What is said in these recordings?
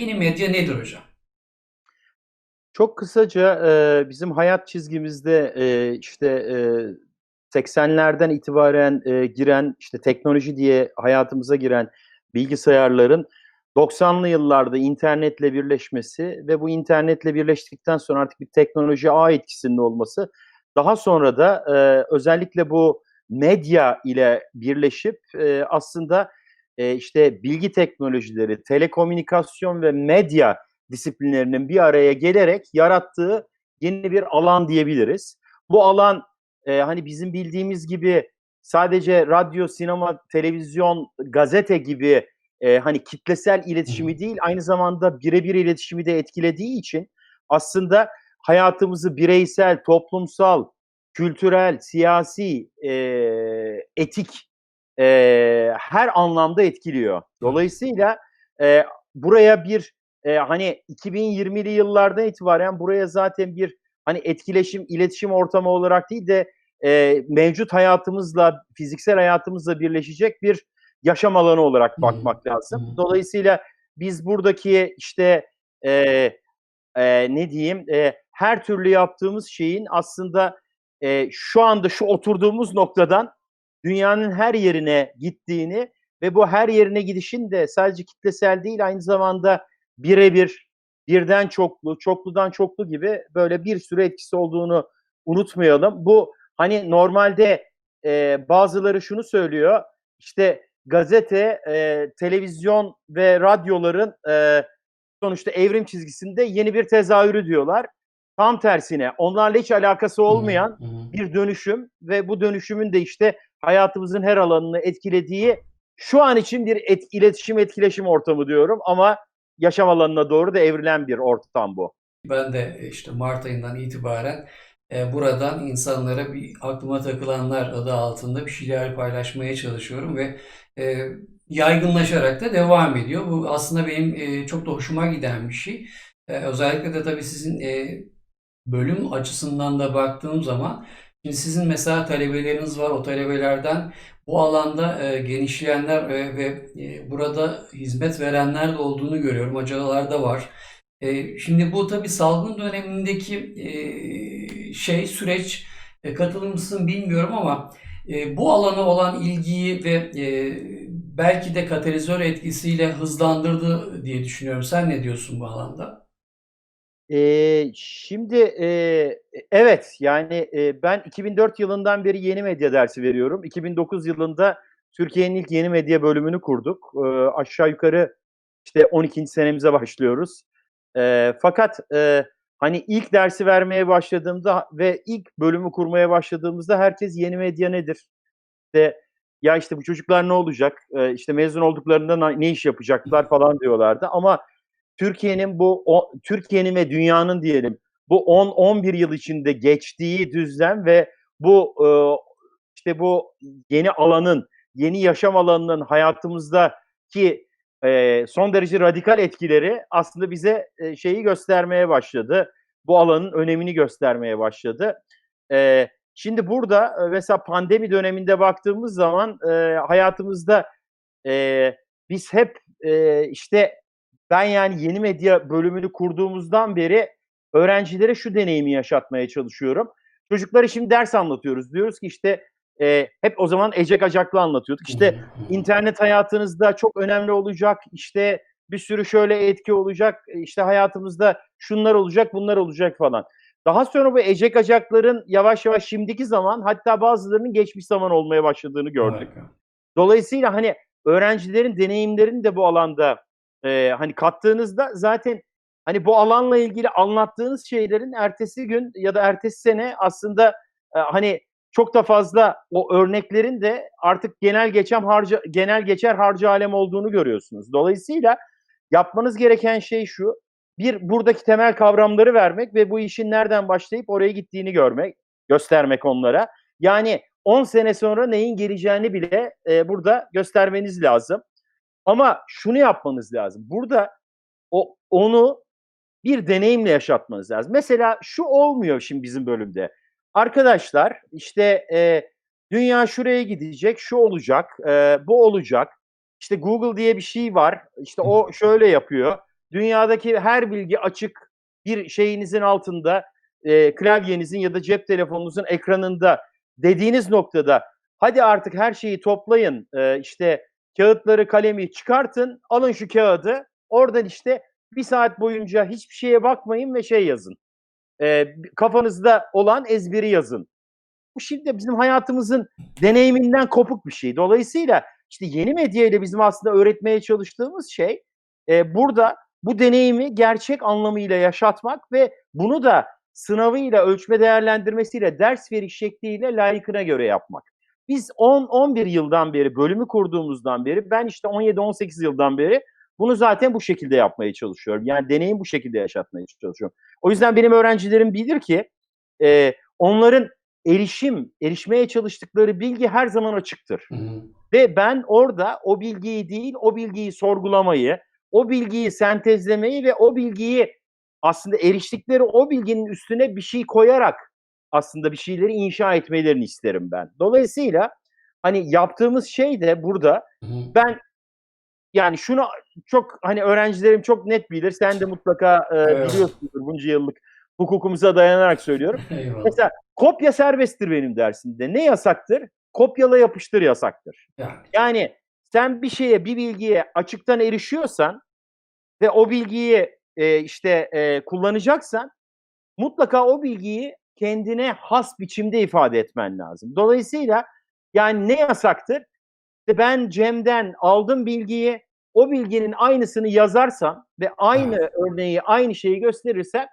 yeni medya nedir hocam? Çok kısaca e, bizim hayat çizgimizde e, işte e, 80'lerden itibaren e, giren işte teknoloji diye hayatımıza giren bilgisayarların 90'lı yıllarda internetle birleşmesi ve bu internetle birleştikten sonra artık bir teknoloji ağ etkisinin olması daha sonra da e, özellikle bu medya ile birleşip e, aslında e, işte bilgi teknolojileri, telekomünikasyon ve medya disiplinlerinin bir araya gelerek yarattığı yeni bir alan diyebiliriz. Bu alan e, hani bizim bildiğimiz gibi sadece radyo, sinema, televizyon, gazete gibi e, hani kitlesel iletişimi değil aynı zamanda birebir iletişimi de etkilediği için aslında hayatımızı bireysel, toplumsal, kültürel, siyasi, e, etik e, her anlamda etkiliyor. Dolayısıyla e, buraya bir e, hani 2020'li yıllardan itibaren buraya zaten bir hani etkileşim, iletişim ortamı olarak değil de e, mevcut hayatımızla, fiziksel hayatımızla birleşecek bir yaşam alanı olarak bakmak hmm. lazım. Dolayısıyla biz buradaki işte e, e, ne diyeyim e, her türlü yaptığımız şeyin aslında e, şu anda şu oturduğumuz noktadan dünyanın her yerine gittiğini ve bu her yerine gidişin de sadece kitlesel değil aynı zamanda birebir, birden çoklu, çokludan çoklu gibi böyle bir sürü etkisi olduğunu unutmayalım. Bu hani normalde e, bazıları şunu söylüyor, işte gazete, e, televizyon ve radyoların e, sonuçta evrim çizgisinde yeni bir tezahürü diyorlar. Tam tersine onlarla hiç alakası olmayan bir dönüşüm ve bu dönüşümün de işte hayatımızın her alanını etkilediği şu an için bir et, iletişim etkileşim ortamı diyorum ama yaşam alanına doğru da evrilen bir ortam bu. Ben de e, işte Mart ayından itibaren e, buradan insanlara bir aklıma takılanlar adı altında bir şeyler paylaşmaya çalışıyorum ve e, yaygınlaşarak da devam ediyor. Bu aslında benim e, çok da hoşuma giden bir şey. E, özellikle de tabii sizin e, bölüm açısından da baktığım zaman Şimdi sizin mesela talebeleriniz var. O talebelerden bu alanda e, genişleyenler e, ve e, burada hizmet verenler de olduğunu görüyorum. Hocalar da var. E, şimdi bu tabii salgın dönemindeki e, şey süreç e, katılır mısın bilmiyorum ama e, bu alana olan ilgiyi ve e, belki de katalizör etkisiyle hızlandırdı diye düşünüyorum. Sen ne diyorsun bu alanda? Eee, şimdi, eee, evet, yani, eee, ben 2004 yılından beri yeni medya dersi veriyorum. 2009 yılında Türkiye'nin ilk yeni medya bölümünü kurduk. Eee, aşağı yukarı, işte, 12. senemize başlıyoruz. Eee, fakat, eee, hani, ilk dersi vermeye başladığımda ve ilk bölümü kurmaya başladığımızda herkes yeni medya nedir? İşte, ya, işte, bu çocuklar ne olacak? Eee, işte, mezun olduklarında ne iş yapacaklar falan diyorlardı ama Türkiye'nin bu Türkiye'nin ve dünyanın diyelim bu 10-11 yıl içinde geçtiği düzlem ve bu e, işte bu yeni alanın, yeni yaşam alanının hayatımızdaki e, son derece radikal etkileri aslında bize e, şeyi göstermeye başladı. Bu alanın önemini göstermeye başladı. E, şimdi burada e, mesela pandemi döneminde baktığımız zaman e, hayatımızda e, biz hep e, işte ben yani yeni medya bölümünü kurduğumuzdan beri öğrencilere şu deneyimi yaşatmaya çalışıyorum. Çocuklara şimdi ders anlatıyoruz. Diyoruz ki işte e, hep o zaman Ece Gacaklı anlatıyorduk. İşte internet hayatınızda çok önemli olacak. İşte bir sürü şöyle etki olacak. İşte hayatımızda şunlar olacak, bunlar olacak falan. Daha sonra bu Ece Gacakların yavaş yavaş şimdiki zaman hatta bazılarının geçmiş zaman olmaya başladığını gördük. Harika. Dolayısıyla hani öğrencilerin deneyimlerini de bu alanda e, hani kattığınızda zaten hani bu alanla ilgili anlattığınız şeylerin ertesi gün ya da ertesi sene aslında e, hani çok da fazla o örneklerin de artık genel geçen harca genel geçer harcı alem olduğunu görüyorsunuz. Dolayısıyla yapmanız gereken şey şu. Bir buradaki temel kavramları vermek ve bu işin nereden başlayıp oraya gittiğini görmek, göstermek onlara. Yani 10 sene sonra neyin geleceğini bile e, burada göstermeniz lazım. Ama şunu yapmanız lazım. Burada o onu bir deneyimle yaşatmanız lazım. Mesela şu olmuyor şimdi bizim bölümde. Arkadaşlar işte e, dünya şuraya gidecek, şu olacak, e, bu olacak. İşte Google diye bir şey var. İşte o şöyle yapıyor. dünyadaki her bilgi açık bir şeyinizin altında, eee, klavyenizin ya da cep telefonunuzun ekranında dediğiniz noktada hadi artık her şeyi toplayın, eee, işte kağıtları, kalemi çıkartın, alın şu kağıdı, oradan işte 1 saat boyunca hiçbir şeye bakmayın ve şey yazın. B kafanızda olan ezberi yazın. Bu şimdi bizim hayatımızın deneyiminden kopuk bir şey. Dolayısıyla işte yeni medya ile bizim aslında öğretmeye çalıştığımız şey, eee, burada bu deneyimi gerçek anlamıyla yaşatmak ve bunu da sınavıyla, ölçme değerlendirmesiyle, ders veriş şekliyle layıkına göre yapmak. Biz 10-11 yıldan beri, bölümü kurduğumuzdan beri, ben işte 17-18 yıldan beri bunu zaten bu şekilde yapmaya çalışıyorum. Yani deneyimi bu şekilde yaşatmaya çalışıyorum. O yüzden benim öğrencilerim bilir ki, eee, onların erişim, erişmeye çalıştıkları bilgi her zaman açıktır. Hı hı. Ve ben orada o bilgiyi değil, o bilgiyi sorgulamayı, o bilgiyi sentezlemeyi ve o bilgiyi aslında eriştikleri o bilginin üstüne bir şey koyarak aslında bir şeyleri inşa etmelerini isterim ben. Dolayısıyla hani yaptığımız şey de burada ben yani şunu çok hani öğrencilerim çok net bilir. Sen de mutlaka, Eyvallah. biliyorsundur bunca yıllık hukukumuza dayanarak söylüyorum. Eyvallah. Mesela kopya serbesttir benim dersimde. Ne yasaktır? Kopyala yapıştır yasaktır. Yani. Yani sen bir şeye, bir bilgiye açıktan erişiyorsan ve o bilgiyi, eee, işte, eee, kullanacaksan mutlaka o bilgiyi kendine has biçimde ifade etmen lazım. Dolayısıyla yani ne yasaktır? İşte ben Cem'den aldım bilgiyi, o bilginin aynısını yazarsam ve aynı Evet. örneği, aynı şeyi gösterirsem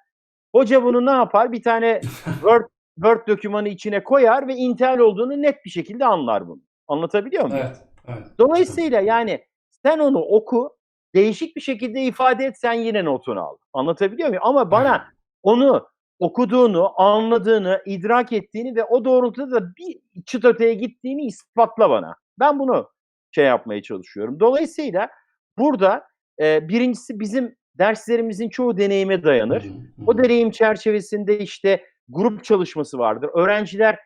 hoca bunu ne yapar? Bir tane Word Word dokümanı içine koyar ve intihal olduğunu net bir şekilde anlar bunu. Anlatabiliyor muyum? Evet, evet. Dolayısıyla yani sen onu oku, değişik bir şekilde ifade et, sen yine notunu al. Anlatabiliyor muyum? Ama Evet. bana onu okuduğunu, anladığını, idrak ettiğini ve o doğrultuda da bir çıt öteye gittiğini ispatla bana. Ben bunu şey yapmaya çalışıyorum. Dolayısıyla burada, eee, 1'incisi bizim derslerimizin çoğu deneyime dayanır. O deneyim çerçevesinde işte grup çalışması vardır. Öğrenciler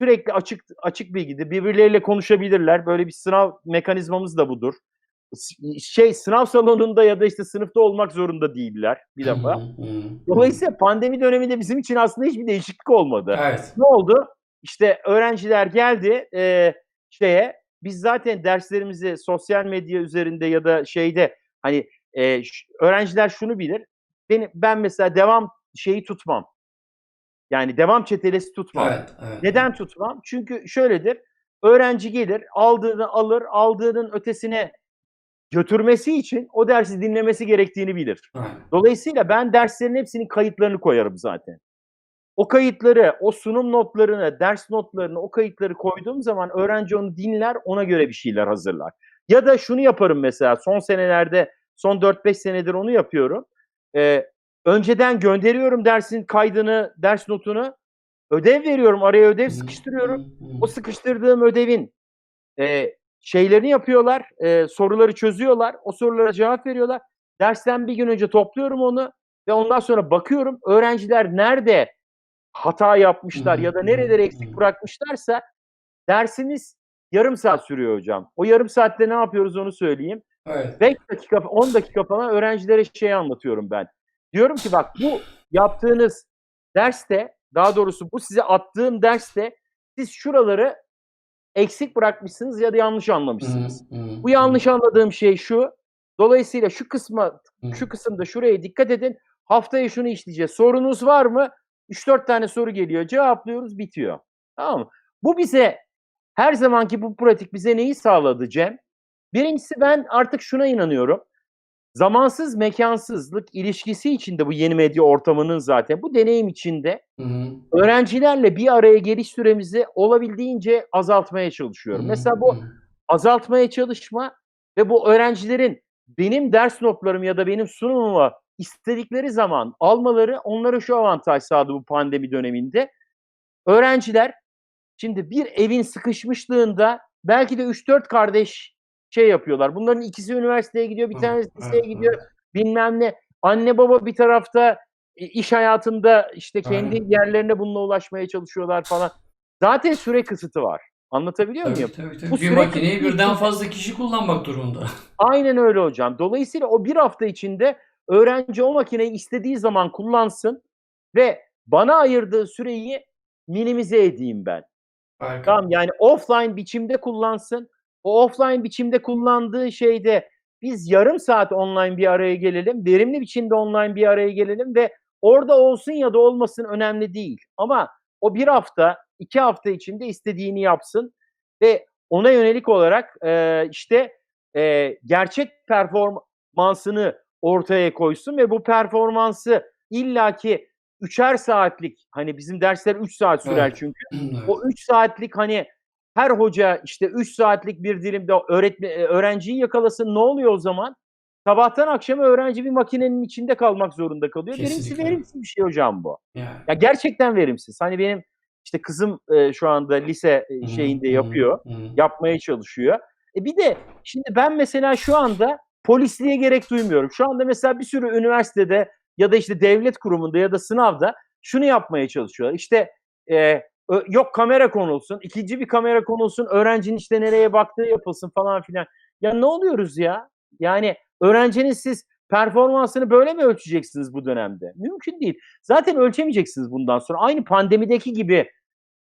sürekli açık açık bilgidir. Birbirleriyle konuşabilirler. Böyle bir sınav mekanizmamız da budur. Şey sınav salonunda ya da işte sınıfta olmak zorunda değiller bir defa. Dolayısıyla pandemi döneminde bizim için aslında hiçbir değişiklik olmadı. Evet. Ne oldu? İşte öğrenciler geldi, eee, şeye, biz zaten derslerimizi sosyal medya üzerinde ya da şeyde hani, ş öğrenciler şunu bilir. Beni ben mesela devam şeyi tutmam. Yani devam çetelesi tutmam. Evet, evet. Neden tutmam? Çünkü şöyledir. Öğrenci gelir, aldığını alır, aldığının ötesine götürmesi için o dersi dinlemesi gerektiğini bilir. Dolayısıyla ben derslerin hepsinin kayıtlarını koyarım zaten. O kayıtları, o sunum notlarını, ders notlarını, o kayıtları koyduğum zaman öğrenci onu dinler, ona göre bir şeyler hazırlar. Ya da şunu yaparım mesela son senelerde, son 4-5 senedir onu yapıyorum. Eee, önceden gönderiyorum dersin kaydını, ders notunu. Ödev veriyorum, araya ödev sıkıştırıyorum. O sıkıştırdığım ödevin, eee, şeylerini yapıyorlar, eee, soruları çözüyorlar, o sorulara cevap veriyorlar. Dersten bir gün önce topluyorum onu ve ondan sonra bakıyorum öğrenciler nerede hata yapmışlar ya da nereleri eksik bırakmışlarsa dersimiz yarım saat sürüyor hocam. O yarım saatte ne yapıyoruz onu söyleyeyim. Evet. 5 dakika, 10 dakika falan öğrencilere şeyi anlatıyorum ben. Diyorum ki bak bu yaptığınız derste, daha doğrusu bu size attığım derste siz şuraları eksik bırakmışsınız ya da yanlış anlamışsınız. Hı hı. Bu yanlış anladığım şey şu. Dolayısıyla şu kısma, Hı. şu kısımda şuraya dikkat edin. Haftaya şunu işleyeceğiz. Sorunuz var mı? 3-4 tane soru geliyor. Cevaplıyoruz, bitiyor. Tamam mı? Bu bize her zamanki bu pratik bize neyi sağladı Cem? Birincisi ben artık şuna inanıyorum. Zamansız mekânsızlık ilişkisi içinde bu yeni medya ortamının zaten bu deneyim içinde Hı hı. öğrencilerle bir araya geliş süremizi olabildiğince azaltmaya çalışıyorum. hı. Mesela Hı bu hı. azaltmaya çalışma ve bu öğrencilerin benim ders notlarım ya da benim sunumumu istedikleri zaman almaları onlara şu avantaj sağladı bu pandemi döneminde. Öğrenciler şimdi bir evin sıkışmışlığında belki de 3-4 kardeş şey yapıyorlar. Bunların ikisi üniversiteye gidiyor, bir tanesi liseye gidiyor, bilmem ne. Anne baba bir tarafta i iş hayatında işte kendi Aynen. yerlerine bununla ulaşmaya çalışıyorlar falan. Zaten süre kısıtı var. Anlatabiliyor Tabii, muyum? tabii, tabii. Bu Bir makineyi birden fazla kişi kullanmak durumunda. Aynen öyle hocam. Dolayısıyla o 1 hafta içinde öğrenci o makineyi istediği zaman kullansın ve bana ayırdığı süreyi minimize edeyim ben. Harika. Tamam yani offline biçimde kullansın. O offline biçimde kullandığı şeyde biz yarım saat online bir araya gelelim. Verimli biçimde online bir araya gelelim ve orada olsun ya da olmasın önemli değil. Ama o bir hafta, iki hafta içinde istediğini yapsın ve ona yönelik olarak e, işte e, gerçek performansını ortaya koysun ve bu performansı illaki üçer saatlik hani bizim dersler 3 saat sürer Evet. çünkü. Evet. O 3 saatlik hani her hoca işte 3 saatlik bir dilimde öğretme, e, öğrenciyi yakalasın ne oluyor o zaman? Sabahtan akşama öğrenci bir makinenin içinde kalmak zorunda kalıyor. Verimsiz Kesinlikle. verimsiz bir şey hocam bu. Yani. Ya gerçekten verimsiz. Hani benim işte kızım e, şu anda lise e, şeyinde yapıyor. Yapmaya çalışıyor. E bir de şimdi ben mesela şu anda polisliğe gerek duymuyorum. Şu anda mesela bir sürü üniversitede ya da işte devlet kurumunda ya da sınavda şunu yapmaya çalışıyorlar. İşte e, yok kamera konulsun, ikinci bir kamera konulsun, öğrencinin işte nereye baktığı yapılsın falan filan. Ya ne oluyoruz ya? Yani öğrencinin siz performansını böyle mi ölçeceksiniz bu dönemde? Mümkün değil. Zaten ölçemeyeceksiniz bundan sonra. Aynı pandemideki gibi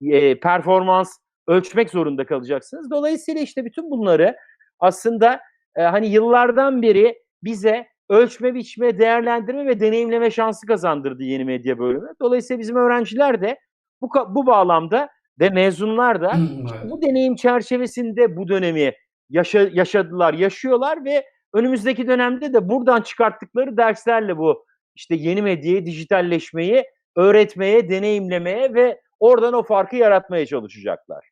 e, performans ölçmek zorunda kalacaksınız. Dolayısıyla işte bütün bunları aslında e, hani yıllardan beri bize ölçme, biçme, değerlendirme ve deneyimleme şansı kazandırdı yeni medya bölümü. Dolayısıyla bizim öğrenciler de bu bu bağlamda ve mezunlar da Evet. bu deneyim çerçevesinde bu dönemi yaşa- yaşadılar, yaşıyorlar ve önümüzdeki dönemde de buradan çıkarttıkları derslerle bu işte yeni medyayı, dijitalleşmeyi öğretmeye, deneyimlemeye ve oradan o farkı yaratmaya çalışacaklar.